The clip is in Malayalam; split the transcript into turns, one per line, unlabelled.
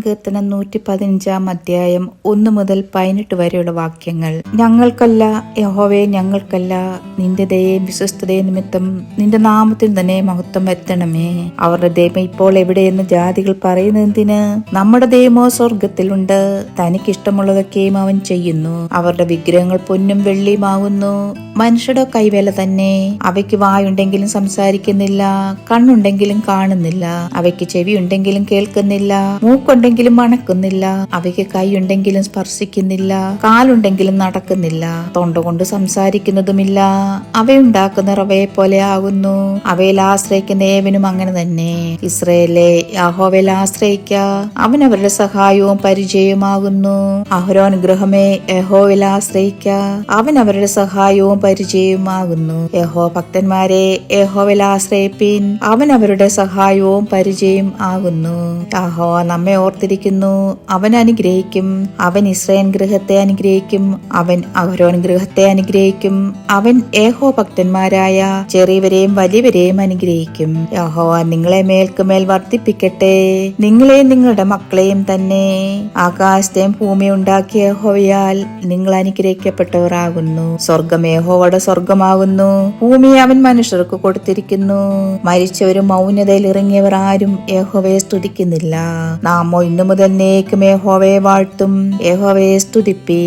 സങ്കീർത്തനം നൂറ്റി പതിനഞ്ചാം അധ്യായം ഒന്ന് മുതൽ പതിനെട്ട് വരെയുള്ള വാക്യങ്ങൾ. ഞങ്ങൾക്കല്ല യഹോവെ ഞങ്ങൾക്കല്ല നിന്റെ ദയയും വിശ്വസ്തതയും നിമിത്തം നിന്റെ നാമത്തിൽ തന്നെ മഹത്വം വരുത്തണമേ. അവരുടെ ദൈവം ഇപ്പോൾ എവിടെയെന്ന് ജാതികൾ പറയുന്നതിന് നമ്മുടെ ദൈവമോ സ്വർഗത്തിലുണ്ട് തനിക്കിഷ്ടമുള്ളതൊക്കെയും അവൻ ചെയ്യുന്നു. അവരുടെ വിഗ്രഹങ്ങൾ പൊന്നും വെള്ളിയുമാകുന്നു. മനുഷ്യരുടെ കൈവേല തന്നെ. അവയ്ക്ക് വായുണ്ടെങ്കിലും സംസാരിക്കുന്നില്ല കണ്ണുണ്ടെങ്കിലും കാണുന്നില്ല. അവയ്ക്ക് ചെവി ഉണ്ടെങ്കിലും കേൾക്കുന്നില്ല മൂക്കുണ്ടെങ്കിലും മണക്കുന്നില്ല. അവയ്ക്ക് കൈയുണ്ടെങ്കിലും സ്പർശിക്കുന്നില്ല കാലുണ്ടെങ്കിലും നടക്കുന്നില്ല. തൊണ്ട കൊണ്ട് സംസാരിക്കുന്നതുമില്ല. അവയുണ്ടാക്കുന്ന റവയെ പോലെ ആകുന്നു. അവയിൽ ആശ്രയിക്കുന്ന ഏവനും അങ്ങനെ തന്നെ. ഇസ്രയേലെ യഹോവയിൽ ആശ്രയിക്ക. അവൻ അവരുടെ സഹായവും പരിചയവുമാകുന്നു. അഹരോനുഗ്രഹമേ ഗൃഹമേ ആശ്രയിക്ക. അവൻ അവരുടെ സഹായവും പരിചയവുമാകുന്നു യഹോ ഭക്തന്മാരെ യഹോവിൽ ആശ്രയിപ്പിൻ. അവൻ അവരുടെ സഹായവും പരിചയം ആകുന്നു. യഹോ നമ്മെ ഓർത്തിരിക്കുന്നു. അവൻ അനുഗ്രഹിക്കും. അവൻ ഇസ്രയേൽ ഗൃഹത്തെ അനുഗ്രഹിക്കും. അവൻ അഹരോൻ ഗൃഹത്തെ അനുഗ്രഹിക്കും. അവൻ ഏഹോ ഭക്തന്മാരായ ചെറിയവരെയും വലിയവരെയും അനുഗ്രഹിക്കും. യഹോ നിങ്ങളെ മേൽക്കുമേൽ വർദ്ധിപ്പിക്കട്ടെ. നിങ്ങളെ നിങ്ങളുടെ മക്കളെയും തന്നെ. ആകാശത്തെയും ഭൂമി ഉണ്ടാക്കിയ യഹോവയാൽ നിങ്ങൾ അനുഗ്രഹിക്കപ്പെട്ടവരാകുന്നു. സ്വർഗം യഹോവയുടെ സ്വർഗമാകുന്നു ഭൂമിയെ അവൻ മനുഷ്യർക്ക് കൊടുത്തിരിക്കുന്നു. മരിച്ചവരും മൗനതയിൽ ഇറങ്ങിയവർ ആരും യഹോവയെ സ്തുതിക്കുന്നില്ല. നാമോ ഇന്നു മുതൽ നേക്കും യഹോവയെ വാഴ്ത്തും. യഹോവയെ സ്തുതിപ്പേ